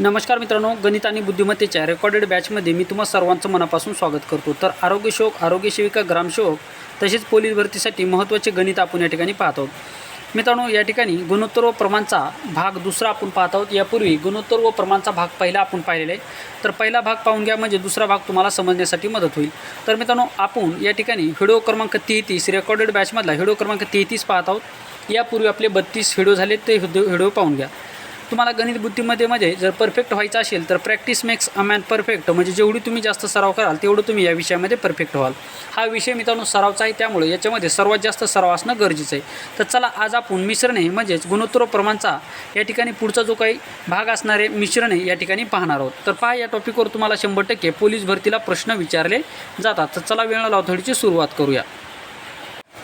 नमस्कार मित्रांनो गणित आणि बुद्धिमत्तेच्या रेकॉर्डेड बॅचमध्ये मी तुम्हा सर्वांचं मनापासून स्वागत करतो. तर आरोग्य शोक आरोग्य सेविका ग्रामसेवक तसेच पोलीस भरतीसाठी महत्त्वाचे गणित आपण या ठिकाणी पाहत आहोत. मित्रांनो या ठिकाणी गुणोत्तर व प्रमाणचा भाग दुसरा आपण पाहत आहोत. यापूर्वी गुणोत्तर व प्रमाणचा भाग पहिला आपण पाहिलेला आहे. तर पहिला भाग पाहून घ्या म्हणजे दुसरा भाग तुम्हाला समजण्यासाठी मदत होईल. तर मित्रांनो आपण या ठिकाणी व्हिडिओ क्रमांक तेहतीस रेकॉर्डेड बॅचमधला व्हिडिओ क्रमांक तेहतीस पाहत आहोत. यापूर्वी आपले बत्तीस व्हिडिओ झाले ते व्हिडिओ व्हिडिओ पाहून घ्या. तुम्हाला गणित बुद्धीमध्येमध्ये जर परफेक्ट व्हायचं असेल तर practice makes a man perfect म्हणजे जेवढी तुम्ही जास्त सराव कराल तेवढं तुम्ही या विषयामध्ये परफेक्ट व्हाल. हा विषय मित्रांनो सरावचा आहे त्यामुळे याच्यामध्ये सर्वात जास्त सराव असणं गरजेचं आहे. तर चला आज आपण मिश्रणे म्हणजेच गुणोत्तर प्रमाणचा या ठिकाणी पुढचा जो काही भाग असणारे मिश्रणे या ठिकाणी पाहणार आहोत. तर पहा या टॉपिकवर तुम्हाला शंभर टक्के पोलीस भरतीला प्रश्न विचारले जातात. तर चला वेळ न सुरुवात करूया.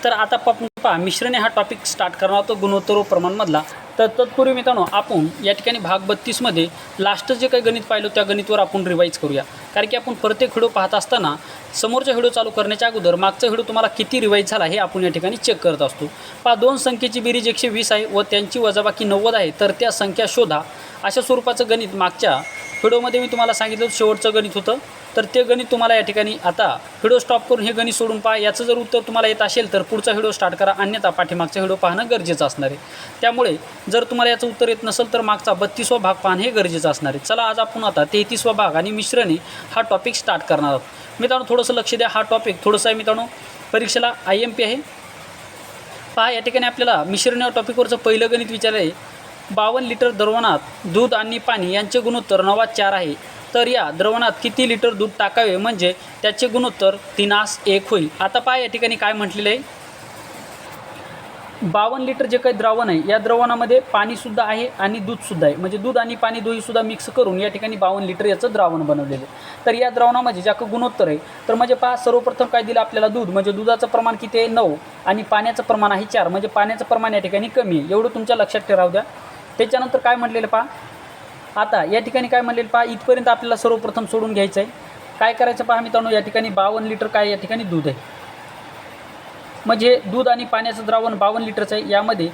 तर आता आपण पहा मिश्रणे हा टॉपिक स्टार्ट करणार होतो गुणोत्तर व प्रमाणमधला. तर तत्पूर्वी मित्रांनो आपण या ठिकाणी भाग बत्तीसमध्ये लास्ट जे काही गणित पाहिलं त्या गणितवर आपण रिवाईज करूया. कारण की आपण प्रत्येक व्हिडिओ पाहत असताना समोरचा व्हिडिओ चालू करण्याच्या अगोदर मागचा व्हिडिओ तुम्हाला किती रिवाईज झाला हे आपण या ठिकाणी चेक करत असतो. पहा दोन संख्येची बेरीज एकशे वीस आहे व त्यांची वजाबाकी नव्वद आहे तर त्या संख्या शोधा. अशा स्वरूपाचं गणित मागच्या व्हिडिओमध्ये मी तुम्हाला सांगितलं शेवटचं गणित होतं. तर ते गणित तुम्हाला या ठिकाणी आता व्हिडिओ स्टॉप करून हे गणित सोडून पहा. याचं जर उत्तर तुम्हाला येत असेल तर पुढचा व्हिडिओ स्टार्ट करा. अन्यथा पाठीमागचा व्हिडिओ पाहणं गरजेचं असणार आहे. त्यामुळे जर तुम्हाला याचं उत्तर येत नसेल तर मागचा बत्तीसवा भाग पाहणं हे गरजेचं असणार आहे. चला आज आपण आता तेहतीसवा भाग आणि मिश्रणे हा टॉपिक स्टार्ट करणार आहोत. मित्रांनो थोडंसं लक्ष द्या. हा टॉपिक थोडंसं आहे मित्रांनो परीक्षेला आय एम पी आहे. पहा या ठिकाणी आपल्याला मिश्रण या टॉपिकवरचं पहिलं गणित विचारलं आहे. बावन्न लिटर द्रवणात दूध आणि पाणी यांचे गुणोत्तर नवा चार आहे. तर या द्रवणात किती लिटर दूध टाकावे म्हणजे त्याचे गुणोत्तर तिनास एक होईल. आता पहा या ठिकाणी काय म्हटलेलं आहे. बावन्न लिटर जे काही द्रावण आहे या द्रावणामध्ये पाणीसुद्धा आहे आणि दूधसुद्धा आहे. म्हणजे दूध आणि पाणी दोहीसुद्धा मिक्स करून या ठिकाणी बावन्न लिटर याचं द्रावण बनवलेलं आहे. तर या द्रावणामध्ये ज्या गुणोत्तर आहे तर म्हणजे पहा सर्वप्रथम काय दिलं आपल्याला दूध. म्हणजे दुधाचं प्रमाण किती आहे? नऊ. आणि पाण्याचं प्रमाण आहे चार. म्हणजे पाण्याचं प्रमाण या ठिकाणी कमी आहे. एवढं तुमच्या लक्षात ठेवावं द्या. त्याच्यानंतर काय म्हटलेलं पहा? आता या ठिकाणी काय म्हणलेलं पहा? इथपर्यंत आपल्याला सर्वप्रथम सोडून घ्यायचं आहे. काय करायचं पहा मित्रांनो? या ठिकाणी बावन्न लिटर काय या ठिकाणी दूध आहे. म्हणजे दूध आणि पाण्याचं द्रावण बावन्न लिटरचं आहे. यामध्ये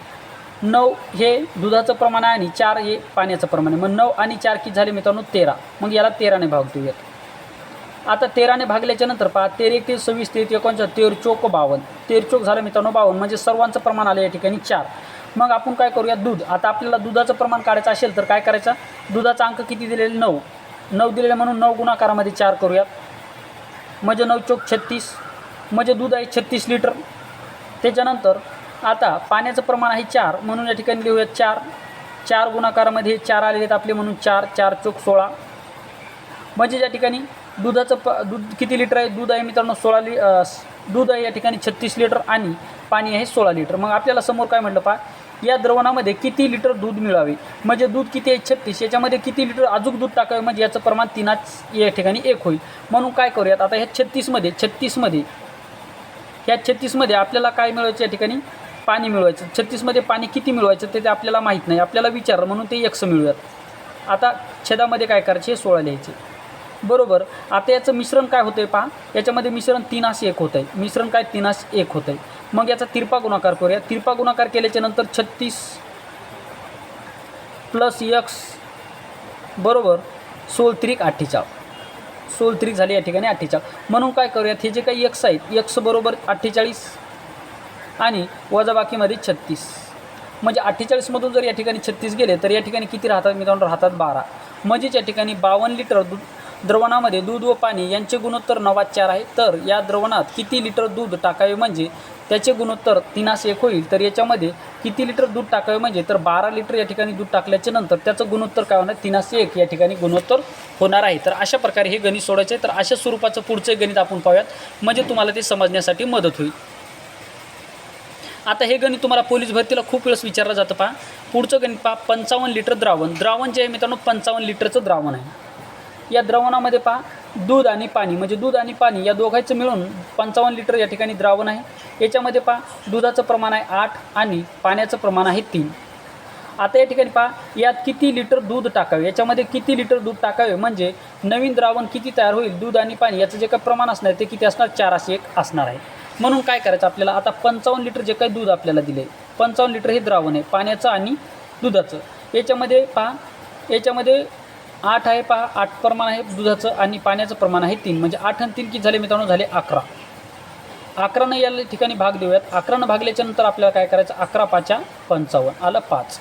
नऊ हे दुधाचं प्रमाण आहे आणि चार हे पाण्याचं प्रमाण आहे. मग नऊ आणि चार किती झाले मित्रांनो? तेरा. मग याला तेराने भाग देऊयात आता तेराने भागल्याच्या नंतर पहा तेर एक ते सव्वीस ते एकोणचा तेर चोक बावन्न. तेर चोक झालं मित्रांनो बावन्न. म्हणजे सर्वांचं प्रमाण आलं या ठिकाणी चार. मग आपण काय करूया दूध? आता आपल्याला दुधाचं प्रमाण काढायचं असेल तर काय करायचं? दुधाचा अंक किती दिलेले? नऊ. नऊ दिलेले म्हणून नऊ गुणाकारामध्ये चार करूयात. म्हणजे नऊ चोक छत्तीस. म्हणजे दूध आहे छत्तीस लिटर. त्याच्यानंतर आता पाण्याचं प्रमाण आहे चार म्हणून या ठिकाणी लिहूयात चार. चार गुणाकारामध्ये चार आलेले आहेत आपले म्हणून चार चार चोक सोळा. म्हणजे या ठिकाणी दुधाचं प दूध किती लिटर आहे? दूध आहे मित्रांनो सोळा लि दूध आहे या ठिकाणी छत्तीस लिटर आणि पाणी आहे सोळा लिटर. मग आपल्याला समोर काय म्हटलं पा या द्रवणामध्ये किती लिटर दूध मिळावे? म्हणजे दूध किती आहे? छत्तीस. याच्यामध्ये किती लिटर अजून दूध टाकावे? म्हणजे याचं प्रमाण तीनाच या ठिकाणी एक होईल. म्हणून काय करूयात? आता ह्या छत्तीसमध्ये छत्तीसमध्ये ह्या छत्तीसमध्ये आपल्याला काय मिळवायचं या ठिकाणी? पाणी मिळवायचं. छत्तीसमध्ये पाणी किती मिळवायचं ते ते आपल्याला माहीत नाही. आपल्याला विचारलं म्हणून ते एकसं मिळूयात. आता छेदामध्ये काय करायचे? सोळा लिहायचे. बरोबर. आता याचं मिश्रण काय होतं आहे पहा. याच्यामध्ये मिश्रण तीनास एक होतं आहे मिश्रण काय? तीनास एक होतं आहे मग याचा तिरपा गुणाकार करूया. तिरपा गुणाकार केल्याच्यानंतर छत्तीस प्लस यक्स बरोबर सोल त्रिक अठ्ठेचाळ. सोल त्रिक झाली या ठिकाणी अठ्ठेचाळ. म्हणून काय करूयात हे जे काही यक्स आहेत यक्स बरोबर अठ्ठेचाळीस आणि वजाबाकीमध्ये छत्तीस. म्हणजे अठ्ठेचाळीसमधून जर या ठिकाणी छत्तीस गेले तर या ठिकाणी किती राहतात मित्रांनो? राहतात बारा. म्हणजेच या ठिकाणी बावन्न लिटर दूध द्रवणामध्ये दूध व पाणी यांचे गुणोत्तर नवाद चार आहे. तर या द्रवणात किती लिटर दूध टाकावे? म्हणजे त्याचे गुणोत्तर तीनास एक होईल. तर याच्यामध्ये किती लिटर दूध टाकावे म्हणजे? तर बारा लिटर या ठिकाणी दूध टाकल्याच्या नंतर त्याचं गुणोत्तर काय होणार? तीनास एक या ठिकाणी गुणोत्तर होणार आहे. तर अशा प्रकारे हे गणित सोडायचे आहे. तर अशा स्वरूपाचं पुढचं गणित आपण पाहूयात. म्हणजे तुम्हाला ते समजण्यासाठी मदत होईल. आता हे गणित तुम्हाला पोलीस भरतीला खूप वेळेस विचारलं जातं पहा. पुढचं गणित पहा. पंचावन्न लिटर द्रावण. द्रावण जे आहे मित्रांनो पंचावन्न लिटरचं द्रावण आहे. या द्रावणामध्ये पहा. दूध आणि पाणी. म्हणजे दूध आणि पाणी या दोघांचं मिळून पंचावन्न लिटर या ठिकाणी द्रावण आहे. याच्यामध्ये पहा दुधाचं प्रमाण आहे आठ आणि पाण्याचं प्रमाण आहे तीन. आता या ठिकाणी पहा यात किती लिटर दूध टाकावे? याच्यामध्ये किती लिटर दूध टाकावे? म्हणजे नवीन द्रावण किती तयार होईल? दूध आणि पाणी याचं जे काही प्रमाण असणार ते किती असणार? चारशे एक असणार आहे. म्हणून काय करायचं आपल्याला? आता पंचावन्न लिटर जे काही दूध आपल्याला दिले पंचावन्न लिटर हे द्रावण आहे पाण्याचं आणि दुधाचं. याच्यामध्ये पहा याच्यामध्ये आठ आहे पहा आठ प्रमाण आहे दुधाचं आणि पाण्याचं प्रमाण आहे तीन. म्हणजे आठ आणि तीन किती झाले मित्रांनो? झाले अकरा. अकरानं या ठिकाणी भाग देऊयात. अकरानं भागल्याच्या नंतर आपल्याला काय करायचं? अकरा पाच्या पंचावन्न. आलं पाच.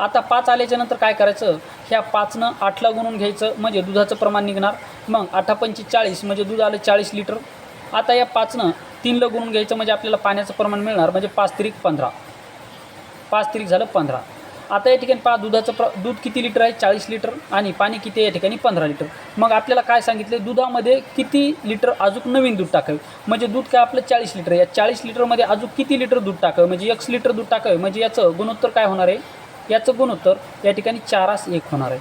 आता पाच आल्याच्यानंतर काय करायचं? ह्या पाचनं आठला गुणून घ्यायचं म्हणजे दुधाचं प्रमाण निघणार. मग आठापंची चाळीस म्हणजे दूध आलं चाळीस लिटर. आता या पाचनं तीनला गुणून घ्यायचं म्हणजे आपल्याला पाण्याचं प्रमाण मिळणार म्हणजे पाच तिरीक पंधरा. पाच तिरीक झालं पंधरा. आता या ठिकाणी पहा दुधाचं प्र दूध किती लिटर आहे? चाळीस लिटर. आणि पाणी किती आहे या ठिकाणी? पंधरा लिटर. मग आपल्याला काय सांगितले दुधामध्ये किती लिटर अजून नवीन दूध टाकावे? म्हणजे दूध काय आपलं चाळीस लिटर आहे. या चाळीस लिटरमध्ये अजून किती लिटर दूध टाकावे? म्हणजे एक्स लिटर दूध टाकावे? म्हणजे याचं गुणोत्तर काय होणार आहे? याचं गुणोत्तर या ठिकाणी चारास एक होणार आहे.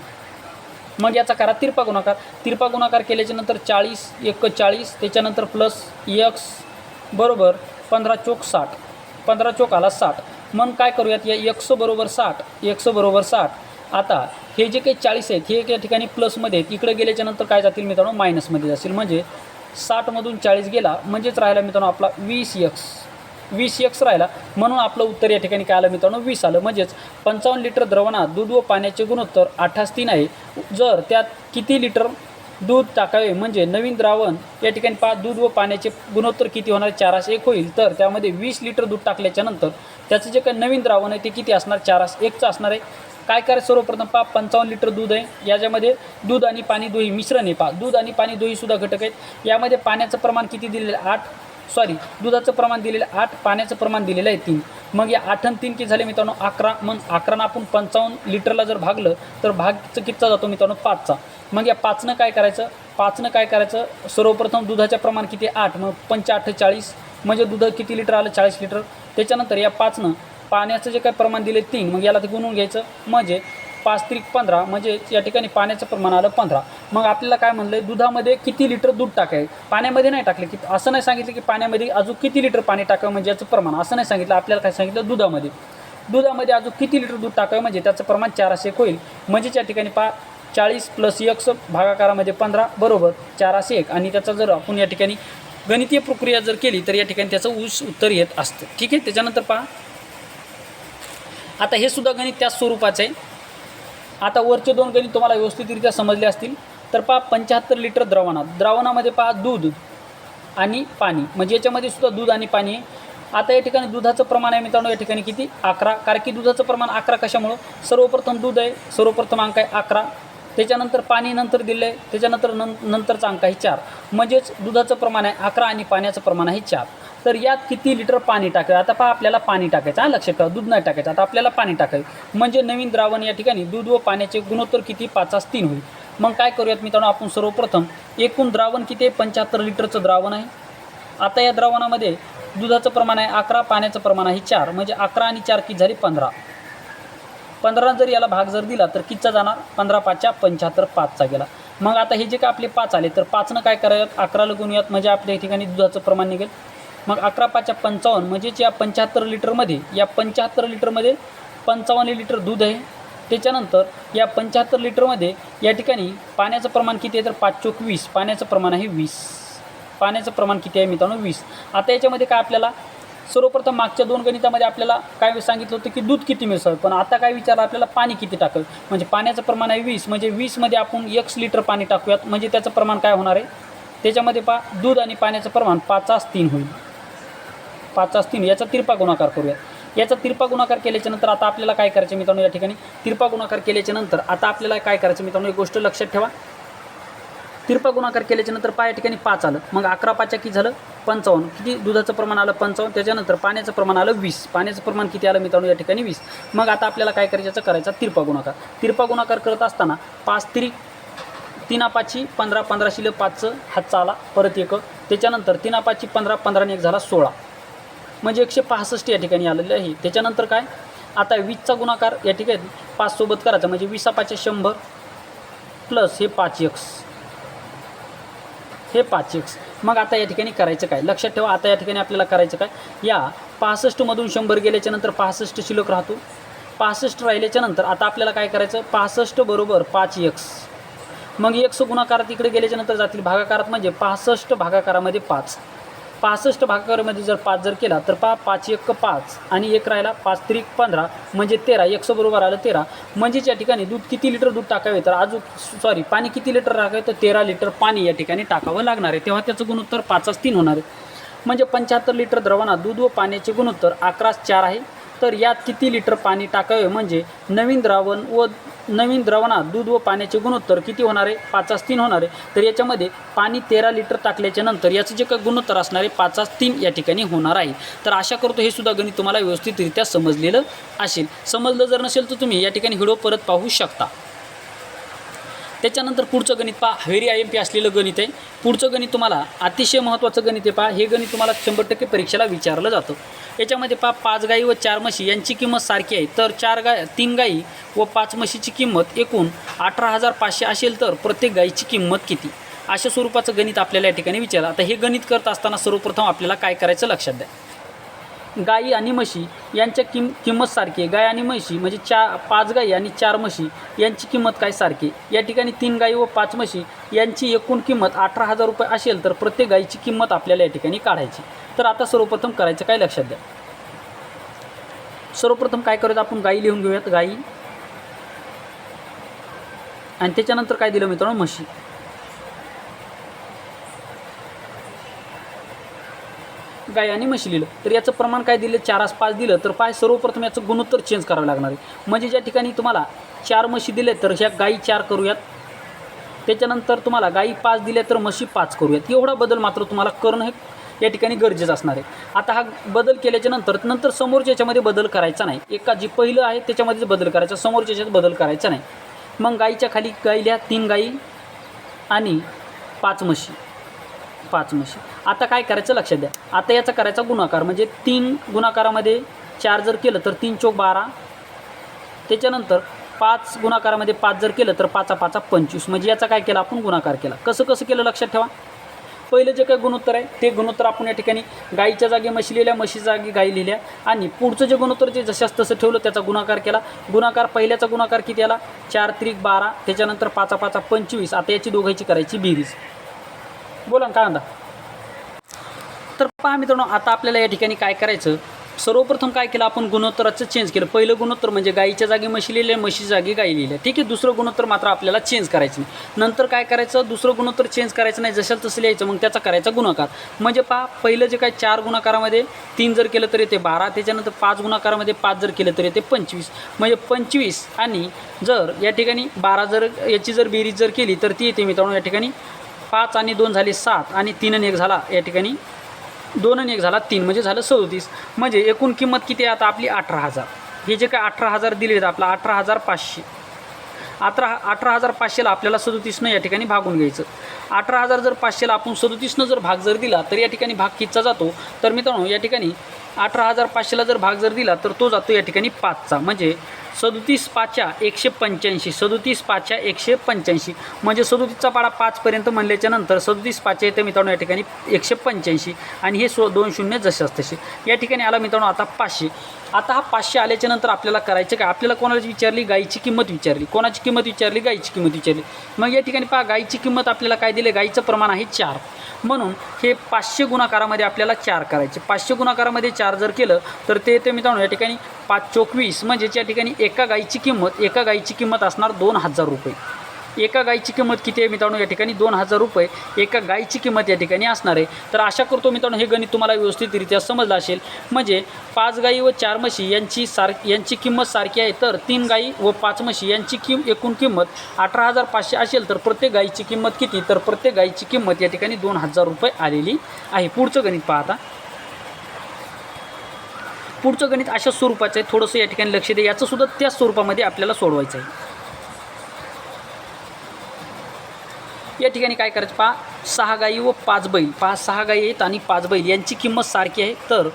मग याचा करा तिरपा गुणाकार. तिरपा गुणाकार केल्याच्यानंतर चाळीस एक चाळीस त्याच्यानंतर प्लस यक्स बरोबर पंधरा चोक साठ. पंधरा चोक आला साठ. मग काय करूयात? या एकसो बरोबर साठ एकसो बरोबर साठ. आता हे जे काही चाळीस आहेत हे या ठिकाणी प्लसमध्ये आहेत. इकडे गेल्याच्यानंतर काय जातील मित्रांनो? मायनसमध्ये जातील. म्हणजे साठमधून चाळीस गेला म्हणजेच राहिला मित्रांनो आपला वीस यक्स वीस एक्स राहिला म्हणून आपलं उत्तर या ठिकाणी काय आलं मित्रांनो? वीस आलं. म्हणजेच पंचावन्न लिटर द्रवणात दूध व पाण्याचे गुणोत्तर अठ्ठास तीन आहे. जर त्यात किती लिटर दूध टाकावे म्हणजे नवीन द्रावण या ठिकाणी पा दूध व पाण्याचे गुणोत्तर किती होणार? चारास एक होईल. तर त्यामध्ये वीस लिटर दूध टाकल्याच्या नंतर त्याचं जे काही नवीन द्रावण आहे ते किती असणार? चारास एकचं असणार आहे. काय करायचं सर्वप्रथम पा पंचावन्न लिटर दूध आहे. याच्यामध्ये दूध आणि पाणी दोही मिश्रण आहे पा. दूध आणि पाणी दोहीसुद्धा घटक आहेत. यामध्ये पाण्याचं प्रमाण किती दिलेलं आहे? आठ. सॉरी दुधाचं प्रमाण दिलेलं आहे आठ पाण्याचं प्रमाण दिलेलं आहे तीन. मग या आठ आणि तीन किती झाले मित्रांनो अकरा मग अकरानं आपण पंचावन्न लिटरला जर भागलं तर भागचं कितचा जातो मित्रांनो? पाचचा. मग या पाचनं काय करायचं? पाचनं काय करायचं? सर्वप्रथम दुधाचं प्रमाण किती? आठ. मग पंच चाळीस. म्हणजे दूध किती लिटर आलं? चाळीस लिटर. त्याच्यानंतर या पाचनं पाण्याचं जे काय प्रमाण दिले तीन मग याला ते गुणून घ्यायचं. म्हणजे पाच त्रिक पंधरा म्हणजे या ठिकाणी पाण्याचं प्रमाण आलं पंधरा. मग आपल्याला काय म्हणलं आहे दुधामध्ये किती लिटर दूध टाकाय पाण्यामध्ये नाही टाकले की असं नाही सांगितलं की पाण्यामध्ये अजून किती लिटर पाणी टाकावं म्हणजे याचं प्रमाण. असं नाही सांगितलं आपल्याला काय सांगितलं दुधामध्ये. दुधामध्ये अजून किती लिटर दूध टाकावं म्हणजे त्याचं प्रमाण चारशे एक होईल. म्हणजेच या ठिकाणी पा चाळीस प्लस एक्स भागाकारामध्ये पंधरा बरोबर चारशे एक. आणि त्याचा जर आपण या ठिकाणी गणितीय प्रक्रिया जर केली तर या ठिकाणी त्याचं ऊस उत्तर येत असतं. ठीक आहे? त्याच्यानंतर पहा. आता हे सुद्धा गणित त्याच स्वरूपाचं आहे. आता वरचे दोन गणित तुम्हाला व्यवस्थितरित्या समजले असतील. तर पहा पंच्याहत्तर लिटर द्रावणात द्रावणामध्ये पहा दूध आणि पाणी. म्हणजे याच्यामध्ये सुद्धा दूध आणि पाणी आहे. आता या ठिकाणी दुधाचं प्रमाण आहे मित्रांनो या ठिकाणी किती? अकरा. कारण की दुधाचं प्रमाण अकरा कशामुळं? सर्वप्रथम दूध आहे सर्वप्रथम अंक आहे अकरा. त्याच्यानंतर पाणी नंतर दिलं आहे त्याच्यानंतर नं नंतरचा अंक आहे चार. म्हणजेच दुधाचं प्रमाण आहे अकरा आणि पाण्याचं प्रमाण आहे चार. तर यात किती लिटर पाणी टाकायचं? आता पहा आपल्याला पाणी टाकायचं हा लक्षात ठेवा दूध नाही टाकायचं. आता आपल्याला पाणी टाकायचं. म्हणजे नवीन द्रावण या ठिकाणी दूध व पाण्याचे गुणोत्तर किती? पाचास तीन होईल. मग काय करूयात मित्रांनो आपण सर्वप्रथम एकूण द्रावण किती आहे? पंच्याहत्तर लिटरचं द्रावण आहे. आता या द्रावणामध्ये दुधाचं प्रमाण आहे अकरा पाण्याचं प्रमाण आहे चार. म्हणजे अकरा आणि चार किती झाली? पंधरा. पंधरा जर याला भाग जर दिला तर कितचा जाणार? पंधरा पाचच्या पंच्याहत्तर पाचचा गेला. मग आता हे जे काय आपले पाच आले तर पाचनं काय करायत अकराला गुणूयात. म्हणजे आपल्या ठिकाणी दुधाचं प्रमाण निघेल. मग अकरा पाचच्या पंचावन्न म्हणजेच या पंच्याहत्तर लिटरमध्ये या पंच्याहत्तर लिटरमध्ये पंचावन्न लिटर दूध आहे. त्याच्यानंतर या पंच्याहत्तर लिटरमध्ये या ठिकाणी पाण्याचं प्रमाण किती आहे तर पाच चोक वीस पाण्याचं प्रमाण आहे वीस. पाण्याचं प्रमाण किती आहे मित्रांनो? वीस. आता याच्यामध्ये काय आपल्याला सर्वप्रथम मागच्या दोन गणितामध्ये आपल्याला काय सांगितलं होतं की दूध किती मिसळ? पण आता काय विचारलं आपल्याला पाणी किती टाकावं म्हणजे पाण्याचं प्रमाण आहे वीस म्हणजे वीसमध्ये आपण एक्स लिटर पाणी टाकूयात म्हणजे त्याचं प्रमाण काय होणार आहे? त्याच्यामध्ये पा दूध आणि पाण्याचं प्रमाण पाचास तीन होईल. पाचास तीन याचा तिरपा गुणाकार करूया. याचा तिरपा गुणाकार केल्याच्यानंतर आता आपल्याला काय करायचं मित्रांनो या ठिकाणी? तिरपा गुणाकार केल्याच्यानंतर आता आपल्याला काय करायचं मित्रांनो? एक गोष्ट लक्षात ठेवा. तिरपा गुणाकार केल्याच्यानंतर पा या ठिकाणी पाच आलं. मग अकरा पाचच्या किती झालं? पंचावन्न. किती दुधाचं प्रमाण आलं? पंचावन्न. त्याच्यानंतर पाण्याचं प्रमाण आलं वीस. पाण्याचं प्रमाण किती आलं मित्रांनो? या ठिकाणी वीस. मग आता आपल्याला काय करायचं? करायचा तिरपा गुणाकार. तिरपा गुणाकार करत असताना पाच तिरी तीना पाचची पंधरा. पंधराशे पाचचं हातचा आला. परत एक. त्याच्यानंतर तीना पाचची पंधरा. पंधराने एक झाला सोळा. म्हणजे एकशे पासष्ट या ठिकाणी आलेलं आहे. त्याच्यानंतर काय? आता वीसचा गुणाकार या ठिकाणी पाचसोबत करायचा म्हणजे वीसा पाचशे शंभर प्लस हे पाच एक्स. हे पाच एक्स. मग आता या ठिकाणी करायचं काय? लक्षात ठेवा आता या ठिकाणी आपल्याला करायचं काय? या पासष्टमधून शंभर गेल्याच्यानंतर पासष्ट शिल्लक राहतो. पासष्ट राहिल्याच्यानंतर आता आपल्याला काय करायचं? पासष्ट बरोबर पाच एक्स. मग एक्स गुणाकारात इकडे गेल्याच्यानंतर जातील भागाकारात म्हणजे पासष्ट भागाकारामध्ये पाच. पासष्ट भागाकारामध्ये जर पाच जर केला तर पा पाच एक पाच आणि एक राहिला पाच त्रिक पंधरा म्हणजे तेरा एकसो बरोबर आलं तेरा. म्हणजेच या ठिकाणी दूध किती लिटर दूध टाकावे? तर अजून सॉरी पाणी किती लिटर टाकावे? तर तेरा लिटर पाणी या ठिकाणी टाकावं लागणार आहे. तेव्हा त्याचं गुणोत्तर पाचच तीन होणार आहे. म्हणजे पंच्याहत्तर लिटर द्रवणा दूध व पाण्याचे गुणोत्तर अकराच चार आहे. तर यात किती लिटर पाणी टाकावे? म्हणजे नवीन द्रावण व नवीन द्रावणात दूध व पाण्याचे गुणोत्तर किती होणार आहे? पाचास तीन होणार आहे. तर याच्यामध्ये पाणी तेरा लिटर टाकल्याच्या नंतर याचं जे काही गुणोत्तर असणार आहे पाचास तीन या ठिकाणी होणार आहे. तर आशा करतो हे सुद्धा गणित तुम्हाला व्यवस्थितरित्या समजलेलं असेल. समजलं जर नसेल तर तुम्ही या ठिकाणी व्हिडिओ परत पाहू शकता. त्याच्यानंतर पुढचं गणित पहा. हवेरी आय एम पी असलेलं गणित आहे. पुढचं गणित तुम्हाला अतिशय महत्त्वाचं गणित आहे पहा. हे गणित तुम्हाला शंभर टक्के परीक्षेला विचारलं जातं. याच्यामध्ये पहा पाच गाई व चार म्हशी यांची किंमत सारखी आहे. तर चार गाय तीन गाई व पाच म्हशीची किंमत एकूण अठरा हजार पाचशे असेल तर प्रत्येक गाईची किंमत किती? अशा स्वरूपाचं गणित आपल्याला या ठिकाणी विचारलं. आता हे गणित करत असताना सर्वप्रथम आपल्याला काय करायचं लक्षात द्या. गाई आणि म्हशी यांच्या किम किंमत सारखी गाय आणि म्हशी म्हणजे चार पाच गाई आणि चार म्हशी यांची किंमत काय सारखी या ठिकाणी तीन गाई व पाच म्हशी यांची एकूण किंमत अठरा हजार रुपये असेल तर प्रत्येक गाईची किंमत आपल्याला या ठिकाणी काढायची तर आता सर्वप्रथम करायचं काय लक्षात द्या. सर्वप्रथम काय करूयात आपण? गाई लिहून घेऊयात. गाई. आणि त्याच्यानंतर काय दिलं मित्रांनो? म्हशी. गाय आणि म्हशी लिहिलं. तर याचं प्रमाण काय दिलं? चारास पाच दिलं. तर पाय सर्वप्रथम याचं गुणोत्तर चेंज करावं लागणार आहे. म्हणजे ज्या ठिकाणी तुम्हाला चार म्हशी दिले तर ह्या गाई चार करूयात. त्याच्यानंतर तुम्हाला गाई पाच दिल्या तर म्हशी पाच करूयात. एवढा बदल मात्र तुम्हाला करणं हे या ठिकाणी गरजेचं असणार आहे. आता हा बदल केल्याच्यानंतर नंतर समोरच्या याच्यामध्ये बदल करायचा नाही. एका जी पहिलं आहे त्याच्यामध्येच बदल करायचा समोरच्या याच्यात बदल करायचा नाही. मग गाईच्या खाली गाई लिहा तीन गाई आणि पाच म्हशी. पाच म्हशी. आता काय करायचं लक्षात द्या. आता याचा करायचा गुणाकार म्हणजे तीन गुणाकारामध्ये चार जर केलं तर तीन चोक बारा. त्याच्यानंतर पाच गुणाकारामध्ये पाच जर केलं तर पाचा पाचा पंचवीस. म्हणजे याचा काय केला? आपण गुणाकार केला. कसं कसं केलं लक्षात ठेवा. पहिलं जे काही गुणोत्तर आहे ते गुणोत्तर आपण या ठिकाणी गाईच्या जागी म्हशी लिहिल्या म्हशीच्या जागी गाई लिहिल्या. आणि पुढचं जे गुणोत्तर जे जशास तसं ठेवलं त्याचा गुणाकार केला. गुणाकार पहिल्याचा गुणाकार किती आला? चार त्रिक बारा. त्याच्यानंतर पाचा पाचा पंचवीस. आता याची दोघांची करायची बेरीज. बोला ना काय म्हणता? तर पहा मित्रांनो आता आपल्याला या ठिकाणी काय करायचं? सर्वप्रथम काय केलं आपण गुणोत्तराचं चेंज केलं. पहिलं गुणोत्तर म्हणजे गाईच्या जागी म्हशी लिहिल्या म्हशी जागी गाई लिहिल्या. ठीक आहे दुसरं गुणोत्तर मात्र आपल्याला चेंज करायचं नाही. नंतर काय करायचं? दुसरं गुणोत्तर चेंज करायचं नाही. जशाल तसं लिहायचं मग त्याचा करायचा गुणाकार. म्हणजे पहा पहिलं जे काय चार गुणाकारामध्ये तीन जर केलं तर येते बारा त्याच्यानंतर पाच गुणाकारामध्ये पाच जर केलं तर येते पंचवीस. म्हणजे पंचवीस आणि जर या ठिकाणी बारा जर याची जर बेरीज जर केली तर ती येते मित्रांनो या ठिकाणी पाच आणि दोन झाले सात आणि तीन आणि एक झाला या ठिकाणी दोन आणि एक झाला तीन म्हणजे झालं सदोतीस. म्हणजे एकूण किंमत किती आहे? आता आपली अठरा हजार. हे जे काय अठरा हजार दिले आहेत आपला अठरा हजार पाचशे. अठरा अठरा हजार पाचशेला आपल्याला सदोतीसनं या ठिकाणी भागून घ्यायचं. अठरा हजार जर पाचशेला आपण सदोतीसनं जर भाग जर दिला तर या ठिकाणी भाग कितचा जातो? तर मित्रांनो या ठिकाणी अठरा हजार पाचशेला जर भाग जर दिला तर तो जातो या ठिकाणी पाचचा. म्हणजे सदोतीस पाचच्या एकशे पंच्याऐंशी सदोतीस पाचच्या एकशे पंच्याऐंशी. म्हणजे सदोतीसचा पाडा पाचपर्यंत म्हणल्याच्या नंतर सदोतीस पाच्या येते मित्रांनो या ठिकाणी एकशे पंच्याऐंशी आणि हे सो दोन शून्य जसे तसे या ठिकाणी आला मित्रांनो आता पाचशे. आता हा पाचशे आल्याच्यानंतर आपल्याला करायचं काय? आपल्याला कोणाची विचारली? गाईची किंमत विचारली. कोणाची किंमत विचारली? गाईची किंमत विचारली. मग या ठिकाणी पहा गाईची किंमत आपल्याला काय दिली? गाईचं प्रमाण आहे चार. म्हणून हे पाचशे गुणाकारामध्ये आपल्याला चार करायचे. पाचशे गुणाकारामध्ये चार जर केलं तर ते ते मित्रांनो या ठिकाणी पाच चोवीस. म्हणजेच या ठिकाणी एका गाईची किंमत एका गाईची किंमत असणार दोन हजार रुपये. एका गाईची किंमत किती आहे मित्रांनो? या ठिकाणी दोन हजार रुपये एका गाईची किंमत या ठिकाणी असणार आहे. तर आशा करतो मित्रांनो हे गणित तुम्हाला व्यवस्थितरित्या समजलं असेल. म्हणजे पाच गाई व चार म्हशी यांची सार यांची किंमत सारखी आहे तर तीन गाई व पाच म्हशी यांची किम एकूण किंमत अठरा हजार पाचशे असेल तर प्रत्येक गाईची किंमत किती? तर प्रत्येक गाईची किंमत या ठिकाणी दोन हजार रुपये आलेली आहे. पुढचं गणित पाहता पुढचं गणित अशा स्वरूपाचं आहे. थोडंसं या ठिकाणी लक्ष द्या. याचं सुद्धा त्याच स्वरूपामध्ये आपल्याला सोडवायचं आहे. या ठिकाणी काय करायचं पहा? सहा गाई व पाच बैल. पहा सहा गाई आहेत आणि पाच बैल. यांची किंमत सारखी आहे. तर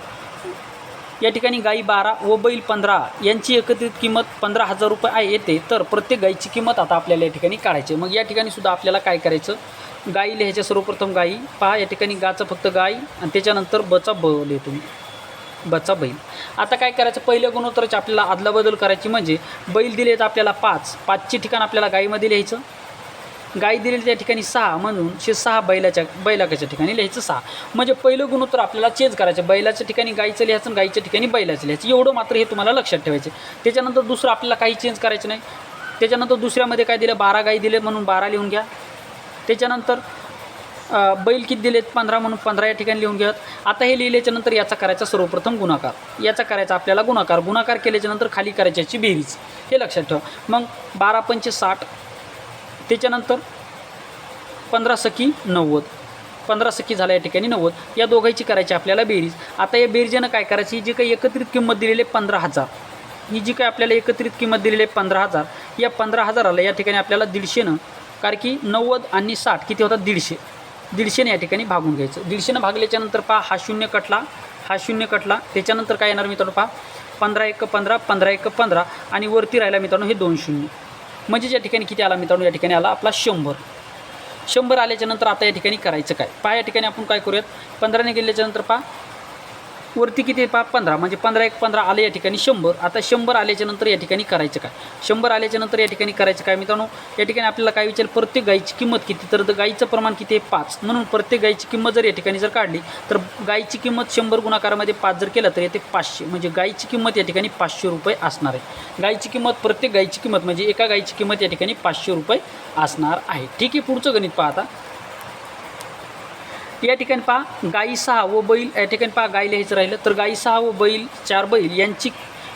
या ठिकाणी गाई बारा व बैल पंधरा. यांची एकत्रित किंमत पंधरा हजार रुपये आहे येते. तर प्रत्येक गाईची किंमत आता आपल्याला या ठिकाणी काढायची मग या ठिकाणी सुद्धा आपल्याला काय करायचं? गाई लिहायच्या सर्वप्रथम गाई. पहा या ठिकाणी गाचं फक्त गाय आणि त्याच्यानंतर बचा ब लिहितो मी बचा बैल. आता काय करायचं? पहिल्या गुणोत्तराची आपल्याला आदलाबदल करायची म्हणजे बैल दिले आहेत आपल्याला पाच. पाचचे ठिकाण आपल्याला गाईमध्ये लिहायचं. गाई दिलेली त्या ठिकाणी सहा म्हणून शे सहा बैलाच्या बैलाकाच्या ठिकाणी लिहायचं सहा. म्हणजे पहिलं गुणोत्तर आपल्याला चेंज करायचं. बैलाच्या ठिकाणी गाईचं लिहायचं आणि गाईच्या ठिकाणी बैलाचं लिहायचं. एवढं मात्र हे तुम्हाला लक्षात ठेवायचे त्याच्यानंतर दुसरं आपल्याला काही चेंज करायचं नाही. त्याच्यानंतर दुसऱ्यामध्ये काय दिलं? बारा गाई दिले म्हणून बारा लिहून घ्या. त्याच्यानंतर बैल किती दिलेत? पंधरा म्हणून पंधरा या ठिकाणी लिहून घ्यात आता हे लिहिल्याच्या नंतर याचा करायचा सर्वप्रथम गुणाकार. याचा करायचा आपल्याला गुणाकार. गुणाकार केल्याच्यानंतर खाली करायची याची बेरीज. हे लक्षात ठेवा. मग बारा पंचे साठ त्याच्यानंतर पंधरा सखी नव्वद. पंधरा सखी झाल्या या ठिकाणी नव्वद. या दोघांची करायची आपल्याला बेरीज. आता या बेरीजेनं काय करायची? ही जी काही एकत्रित किंमत दिलेली आहे पंधरा हजार. ही जी काही आपल्याला एकत्रित किंमत दिलेली आहे पंधरा हजार या पंधरा हजाराला या ठिकाणी आपल्याला दीडशेनं कारण की नव्वद आणि साठ किती होतात? दीडशे. दीडशेनं या ठिकाणी भागून घ्यायचं. दीडशेनं भागल्याच्यानंतर पहा हा शून्य कटला. हा शून्य कटला. त्याच्यानंतर काय येणार मित्रांनो? पहा पंधरा एक पंधरा पंधरा एक पंधरा आणि वरती राहिला मित्रांनो हे दोन शून्य. म्हणजे या ठिकाणी किती आला मित्रांनो या ठिकाणी आला आपला शंभर. शंभर आल्याच्यानंतर आता या ठिकाणी करायचं काय? पहा या ठिकाणी आपण काय करूयात? पंधराने गेल्याच्यानंतर पहा. वरती किती पा पंधरा. म्हणजे पंधरा एक पंधरा आले या ठिकाणी शंभर. आता शंभर आल्याच्यानंतर या ठिकाणी करायचं काय? शंभर आल्याच्यानंतर या ठिकाणी करायचं काय मित्रांनो? या ठिकाणी आपल्याला काय विचार प्रत्येक गाईची किंमत किती? तर गाईचं प्रमाण किती आहे? पाच. म्हणून प्रत्येक गाईची किंमत जर या ठिकाणी जर काढली तर गाईची किंमत शंभर गुणाकारामध्ये पाच जर केलं तर येते पाचशे. म्हणजे गाईची किंमत या ठिकाणी पाचशे रुपये असणार आहे. गाईची किंमत प्रत्येक गाईची किंमत म्हणजे एका गाईची किंमत या ठिकाणी पाचशे रुपये असणार आहे. ठीक आहे पुढचं गणित पाहता या ठिकाणी पहा गाई सहा व बैल या ठिकाणी पहा गाई लिहायचं राहिलं. तर गाई सहा व बैल चार बैल यांची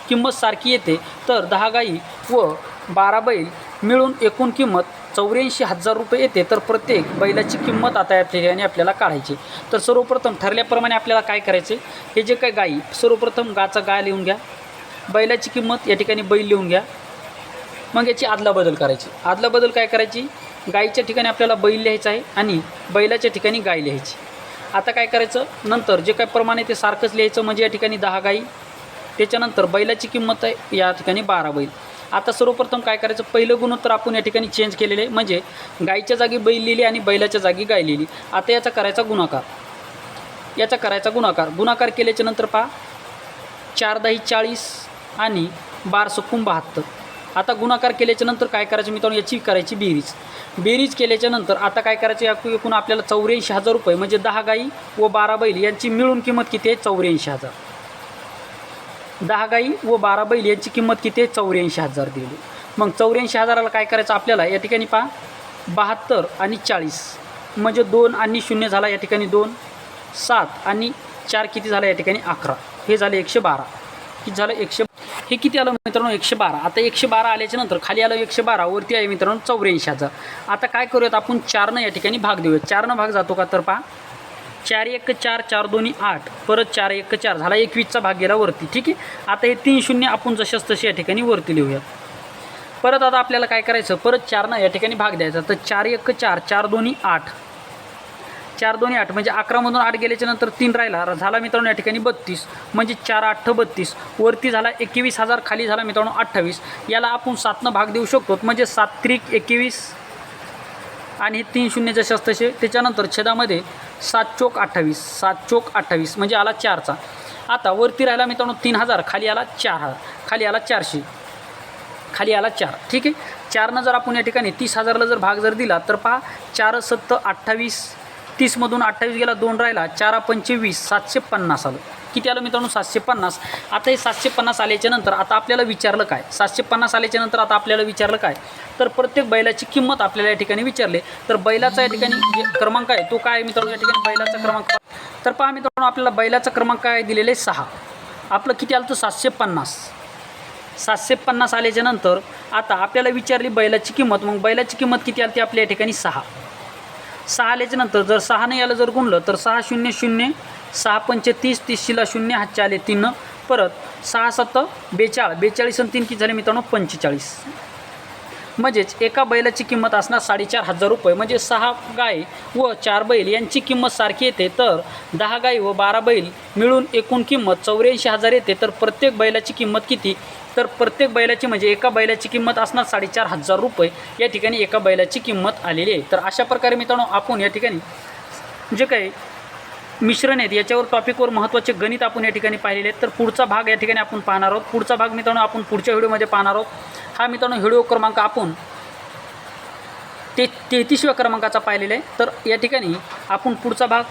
किंमत सारखी येते. तर दहा गाई व बारा बैल मिळून एकूण किंमत चौऱ्याऐंशी हजार रुपये येते. तर प्रत्येक बैलाची किंमत आता या ठिकाणी आपल्याला काढायची. तर सर्वप्रथम ठरल्याप्रमाणे आपल्याला काय करायचे हे जे काय गाई सर्वप्रथम गाचा गाय लिहून घ्या. बैलाची किंमत या ठिकाणी बैल लिहून घ्या. मग याची आदलाबदल करायची. आदला बदल काय करायची? गाईच्या ठिकाणी आपल्याला बैल लिहायचं आहे आणि बैलाच्या ठिकाणी गाय लिहायची. आता काय करायचं? नंतर जे काय प्रमाण आहे ते सारखंच लिहायचं म्हणजे या ठिकाणी दहा गाई त्याच्यानंतर बैलाची किंमत आहे या ठिकाणी बारा बैल. आता सर्वप्रथम काय करायचं? पहिलं गुणोत्तर आपण या ठिकाणी चेंज केलेलं आहे म्हणजे गाईच्या जागी बैल लिहिली आणि बैलाच्या जागी गाय लिहिली. आता याचा करायचा गुणाकार. याचा करायचा गुणाकार. गुणाकार केल्याच्यानंतर पहा चार दही चाळीस आणि बार कुंभ बहात्तर आता गुणाकार केल्याच्यानंतर काय करायचं मित्रांनो? याची करायची बेरीज. बेरीज केल्याच्यानंतर आता काय करायचं? या एकूण आपल्याला चौऱ्याऐंशी हजार रुपये म्हणजे दहा गाई व बारा बैल यांची मिळून किंमत किती आहे? चौऱ्याऐंशी हजार. दहा गाई व बारा बैल यांची किंमत किती आहे? चौऱ्याऐंशी हजार दिली. मग चौऱ्याऐंशी हजाराला काय करायचं आपल्याला? या ठिकाणी पहा. बहात्तर आणि चाळीस. म्हणजे दोन आणि शून्य झाला या ठिकाणी दोन सात आणि चार किती झाला या ठिकाणी अकरा. हे झाले एकशे बारा. किती झालं एकशे हे किती आलं मित्रांनो? एकशे बारा. आता एकशे बारा आल्याच्यानंतर खाली आलं एकशे बारा वरती आहे मित्रांनो चौऱ्याऐंशीचा. आता काय करूयात? आपण चारनं या ठिकाणी भाग देऊयात. चारनं भाग जातो का तर पहा. चार एक चार चार दोन्ही आठ. परत चार एक चार. झाला एकवीसचा भाग गेला वरती. ठीक आहे? आता हे तीन शून्य आपण जशाच तसे या ठिकाणी वरती लिहूयात. परत आता आपल्याला काय करायचं? परत चारनं या ठिकाणी भाग द्यायचा. तर चार एक चार चार दोन्ही आठ. चार दोन्ही आठ. म्हणजे अकरामधून आठ गेल्याच्यानंतर तीन राहिला. झाला मित्रांनो या ठिकाणी बत्तीस. म्हणजे चार आठ बत्तीस. वरती झाला एकवीस हजार खाली झाला मित्रांनो अठ्ठावीस. याला आपण सातनं भाग देऊ शकतो. म्हणजे सात त्रिक एकवीस आणि तीन शून्य शस्तशे त्याच्यानंतर छेदामध्ये सात चोक अठ्ठावीस. सात चोक अठ्ठावीस. म्हणजे आला चारचा. आता वरती राहिला मित्रांनो तीन हजार. खाली आला चार हजार. खाली आला चारशे. खाली आला चार. ठीक आहे? चारनं जर आपण या ठिकाणी तीस हजारला जर भाग जर दिला तर पहा चार सत्त अठ्ठावीस. तीसमधून अठ्ठावीस गेला दोन राहिला चारा पंचवीस सातशे पन्नास आलं. किती आलं मित्रांनो? सातशे पन्नास. आता हे सातशे पन्नास आल्याच्यानंतर आता आपल्याला विचारलं काय? सातशे पन्नास आल्याच्यानंतर आता आपल्याला विचारलं काय? तर प्रत्येक बैलाची किंमत आपल्याला या ठिकाणी विचारले. तर बैलाचा या ठिकाणी जे क्रमांक आहे तो काय मित्रांनो? या ठिकाणी बैलाचा क्रमांक तर पहा मित्रांनो आपल्याला बैलाचा क्रमांक काय दिलेलं आहे सहा. आपलं किती आलं तर सातशे पन्नास. सातशे पन्नास आल्याच्यानंतर आता आपल्याला विचारली बैलाची किंमत. मग बैलाची किंमत किती आली ती आपल्या या ठिकाणी सहा. सहा आल्याच्यानंतर जर सहाने याला जर गुणलं तर सहा शून्य शून्य सहा पंचे तीस तीसशीला शून्य हातचे आले तीन. परत सहा सत्त बेचाळ बेचाळीस आणि तीन किती झाले मित्रांनो? पंचेचाळीस. म्हणजेच एका बैलाची किंमत असणार साडेचार हजार रुपये. म्हणजे सहा गाय व चार बैल यांची किंमत सारखी येते तर दहा गाय व बारा बैल मिळून एकूण किंमत चौऱ्याऐंशी हजार येते. तर प्रत्येक बैलाची किंमत किती? तर प्रत्येक बैलाची म्हणजे एका बैलाची किंमत असणार साडेचार हजार रुपये. या ठिकाणी एका बैलाची किंमत आलेली आहे. तर अशा प्रकारे मित्रांनो आपण या ठिकाणी जे काही मिश्रण आहेत याच्यावर टॉपिकवर महत्त्वाचे गणित आपण या ठिकाणी पाहिलेले आहेत. तर पुढचा भाग या ठिकाणी आपण पाहणार आहोत. पुढचा भाग मित्रांनो आपण पुढच्या व्हिडिओमध्ये पाहणार आहोत. हा मित्रांनो व्हिडिओ क्रमांक आपण ते तेहतीसव्या क्रमांकाचा पाहिलेला आहे. तर या ठिकाणी आपण पुढचा भाग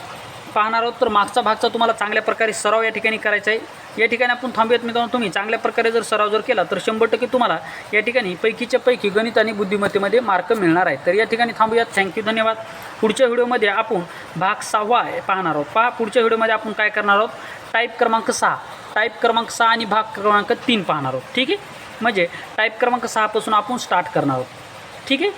पाहणार आहोत. तर मागचा भागचा तुम्हाला चांगल्या प्रकारे सराव या ठिकाणी करायचा आहे. या ठिकाणी आपण थांबूयात मित्रांनो. तुम्ही चांगल्या प्रकारे जर सराव जर केला तर शंभर टक्के तुम्हाला या ठिकाणी पैकीच्या पैकी गणित आणि बुद्धिमत्तेमध्ये मार्क मिळणार आहेत. तर या ठिकाणी थांबूयात. थँक्यू धन्यवाद. पुढच्या व्हिडिओमध्ये आपण भाग सहावा पाहणार आहोत. पहा पुढच्या व्हिडिओमध्ये आपण काय करणार आहोत? टाईप क्रमांक सहा. टाईप क्रमांक सहा आणि भाग क्रमांक तीन पाहणार आहोत. ठीक आहे? म्हणजे टाईप क्रमांक सहापासून आपण स्टार्ट करणार आहोत. ठीक आहे?